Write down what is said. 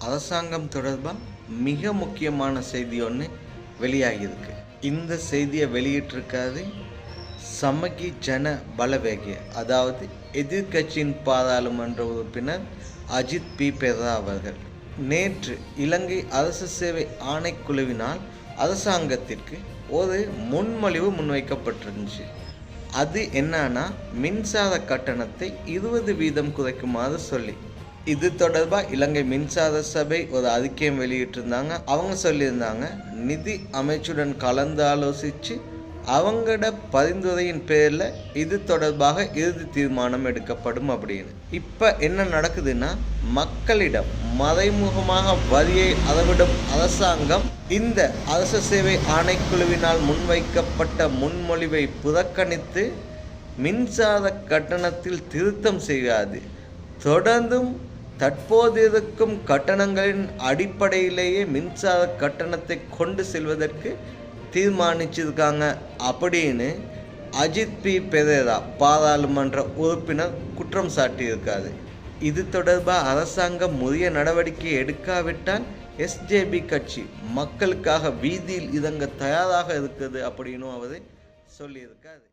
அரசாங்கம் தொடர்பாக மிக முக்கியமான செய்தி ஒன்று வெளியாகியிருக்கு. இந்த செய்தியை வெளியிட்டிருக்காது சமகி ஜன பலவேகிய அதாவது எதிர்க்கட்சியின் பாராளுமன்ற உறுப்பினர் அஜித் பி. பெரா அவர்கள். நேற்று இலங்கை அரசு சேவை ஆணைக்குழுவினால் அரசாங்கத்திற்கு ஒரு முன்மொழிவு முன்வைக்கப்பட்டிருந்துச்சு. அது என்னன்னா மின்சார கட்டணத்தை இருபது வீதம் குறைக்குமாறு சொல்லி. இது தொடர்பாக இலங்கை மின்சார சபை ஒரு அறிக்கையும் வெளியிட்டிருந்தாங்க. அவங்க சொல்லியிருந்தாங்க நிதி அமைச்சுடன் கலந்து ஆலோசித்து அவங்களோட பரிந்துரையின் பேரில் இது தொடர்பாக இறுதி தீர்மானம் எடுக்கப்படும் அப்படின்னு. இப்போ என்ன நடக்குதுன்னா மக்களிடம் மறைமுகமாக வரியை அளவிடும் அரசாங்கம் இந்த அரசு சேவை ஆணைக்குழுவினால் முன்வைக்கப்பட்ட முன்மொழிவை புறக்கணித்து மின்சார கட்டணத்தில் திருத்தம் செய்யாது. தொடர்ந்தும் தற்போது இருக்கும் கட்டணங்களின் அடிப்படையிலேயே மின்சார கட்டணத்தை கொண்டு செல்வதற்கு தீர்மானிச்சிருக்காங்க. அப்படின்னு அஜித் பி. பெரேரா பாராளுமன்ற உறுப்பினர் குற்றம் சாட்டியிருக்காரு. இது தொடர்பாக அரசாங்கம் உரிய நடவடிக்கை எடுக்காவிட்டால் எஸ்ஜேபி கட்சி மக்களுக்காக வீதியில் இறங்க தயாராக இருக்குது அப்படின்னும் அவர் சொல்லியிருக்காரு.